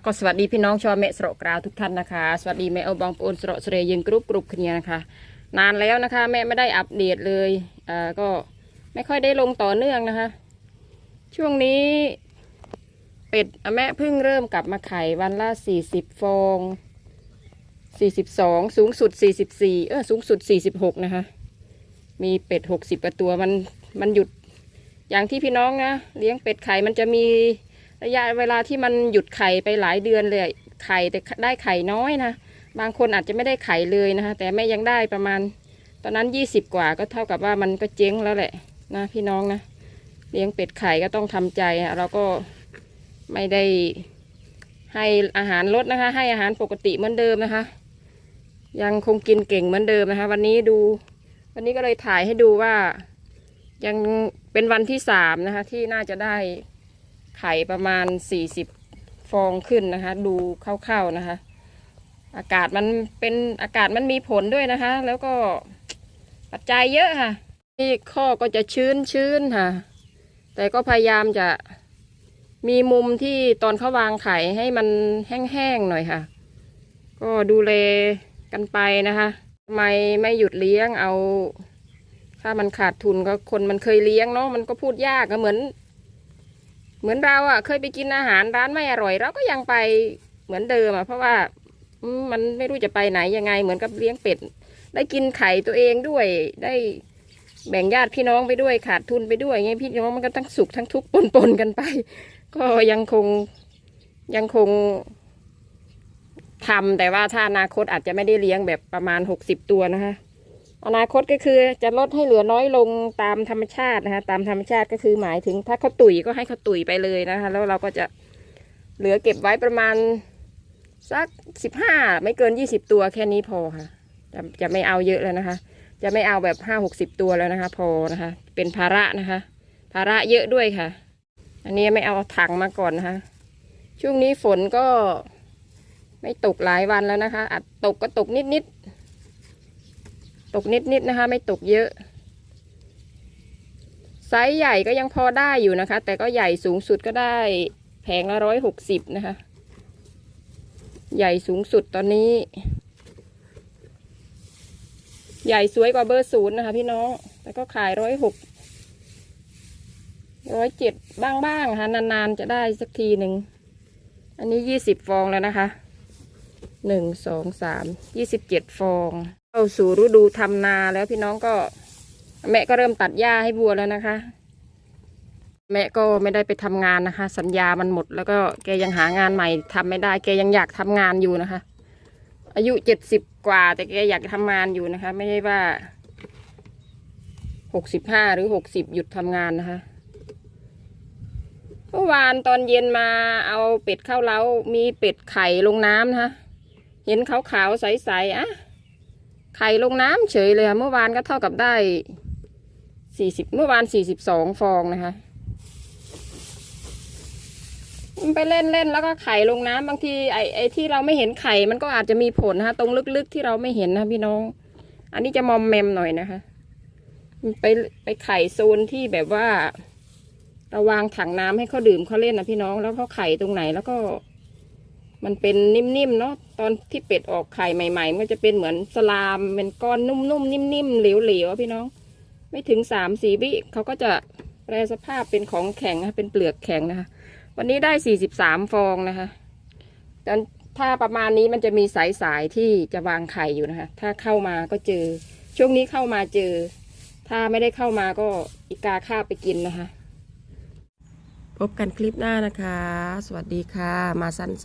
ก็สวัสดีพี่น้องชาวเมะสระกราวทุกท่านนะคะ สวัสดีแม่เอาบองปูนสระเสรยิงกรุบกรุบគ្នាนะคะ นานแล้วนะคะ แม่ไม่ได้อัปเดตเลยอ่าก็ไม่ค่อยได้ลงต่อเนื่องนะคะ ช่วงนี้เป็ดแม่เพิ่งเริ่มกลับมาไข่วันละสี่สิบฟองสี่สิบสองสูงสุดสี่สิบสี่เออสูงสุดสี่สิบหกนะคะ มีเป็ดหกสิบตัวมันมันหยุดอย่างที่พี่น้องนะเลี้ยงเป็ดไข่มันจะมี ระยะเวลาที่มันหยุดไข่ไปหลายเดือนเลยไข่แต่ได้ไข่น้อยนะบางคนอาจจะไม่ได้ไข่เลยนะคะแต่แม่ยังได้ประมาณ ตอนนั้นยี่สิบกว่าก็เท่ากับว่ามันก็เจ๊งแล้วแหละนะพี่น้องนะเลี้ยงเป็ดไข่ก็ต้องทำใจอะเราก็ไม่ได้ให้อาหารลดนะคะ ให้อาหารปกติเหมือนเดิมนะคะ ยังคงกินเก่งเหมือนเดิมนะคะ วันนี้ดู วันนี้ก็เลยถ่ายให้ดูว่ายังเป็นวันที่สามนะคะ ที่น่าจะได้ ไข่ประมาณสี่สิบฟองขึ้นนะคะ ดูคร่าวๆนะคะ อากาศมันเป็นอากาศมันมีผลด้วยนะคะ แล้วก็ปัจจัยเยอะค่ะ นี่ข้อก็จะชื้นชื้นค่ะ แต่ก็พยายามจะมีมุมที่ตอนเขาวางไข่ให้มันแห้งๆหน่อยค่ะ ก็ดูแลกันไปนะคะทำไมไม่หยุดเลี้ยงเอา ถ้ามันขาดทุนก็คนมันเคยเลี้ยงเนาะมันก็พูดยากก็เหมือน เหมือนเราอะ่ะ เคยไปกินอาหารร้านไม่อร่อย เราก็ยังไปเหมือนเดิมอะ่ะเพราะว่ามมันไม่รู้จะไปไหนยังไง เหมือนกับเลี้ยงเป็ด ได้กินไข่ตัวเองด้วยได้แบ่งญาติพี่น้องไปด้วยขาดทุนไปด้วยไงพี่น้องมันก็ทั้งสุขทั้งทุกข์ปนๆกันไป ก็ยังคงยังคงทำแต่ว่าถ้าอนาคตอาจจะไม่ได้เลี้ยงแบบประมาณหกสิบตัวนะคะ อนาคตก็คือจะลดให้เหลือน้อยลงตามธรรมชาตินะคะ ตามธรรมชาติก็คือหมายถึงถ้าเขาตุ๋ยก็ให้เขาตุ๋ยไปเลยนะคะ แล้วเราก็จะเหลือเก็บไว้ประมาณสักสิบห้าไม่เกินยี่สิบตัวแค่นี้พอค่ะ จะจะไม่เอาเยอะแล้วนะคะ จะไม่เอาแบบห้าหกสิบตัวแล้วนะคะ พอนะคะ เป็นภาระนะคะ ภาระเยอะด้วยค่ะ อันนี้ไม่เอาถังมาก่อนนะคะ ช่วงนี้ฝนก็ไม่ตกหลายวันแล้วนะคะอาจตกก็ตกนิดๆ ตกนิดๆนะคะ ไม่ตกเยอะ ไซส์ใหญ่ก็ยังพอได้อยู่นะคะ แต่ก็ใหญ่สูงสุดก็ได้แผงละร้อยหกสิบนะคะ ใหญ่สูงสุดตอนนี้ ใหญ่สวยกว่าเบอร์ศูนย์นะคะพี่น้อง แต่ก็ขายร้อยหกร้อยเจ็ดบ้างๆค่ะนานๆจะได้สักทีหนึ่ง อันนี้ยี่สิบฟองแล้วนะคะ หนึ่งสองสามยี่สิบเจ็ดฟอง เข้าสู่ฤดูทำนาแล้วพี่น้องก็ แม่ก็เริ่มตัดหญ้าให้บัวแล้วนะคะ แม่ก็ไม่ได้ไปทำงานนะคะ สัญญามันหมด แล้วก็แกยังหางานใหม่ทำไม่ได้ แกยังอยากทำงานอยู่นะคะ อายุเจ็ดสิบกว่า แต่แกอยากทำงานอยู่นะคะ ไม่ใช่ว่าหกสิบห้าหรือหกสิบหยุดทำงานนะคะเมื่อวานตอนเย็นมาเอาเป็ดเข้าเล้ามีเป็ดไข่ลงน้ำนะคะ เห็นขาวๆใสๆอะไข่ลงน้ำเฉยเลยค่ะเมื่อวานก็เท่ากับได้สี่สิบเมื่อวานสี่สิบสองฟองนะคะมันไปเล่นเล่นแล้วก็ไข่ลงน้ำบางทีไอ้ไอ้ที่เราไม่เห็นไข่มันก็อาจจะมีผลนะคะตรงลึกๆที่เราไม่เห็นนะพี่น้อง อันนี้จะมอมแมมหน่อยนะคะไปไปไข่โซนที่แบบว่าเราวางถังน้ำให้เขาดื่มเขาเล่นนะพี่น้องแล้วเขาไข่ตรงไหนแล้วก็ มันเป็นนิ่มๆเนาะตอนที่เป็ดออกไข่ใหม่ๆ มันจะเป็นเหมือนสลามเป็นก้อนนุ่มๆนิ่มๆเหลวๆพี่น้อง ไม่ถึงสามสี่วิเขาก็จะแปรสภาพเป็นของแข็งนะเป็นเปลือกแข็งนะคะ วันนี้ได้สี่สิบสามฟองนะคะตอนถ้าประมาณนี้มันจะมีสายๆที่จะวางไข่อยู่นะคะ ถ้าเข้ามาก็เจอ ช่วงนี้เข้ามาเจอ ถ้าไม่ได้เข้ามาก็อีกาคาบไปกินนะคะ พบกันคลิปหน้านะคะ สวัสดีค่ะ มาสั้นๆ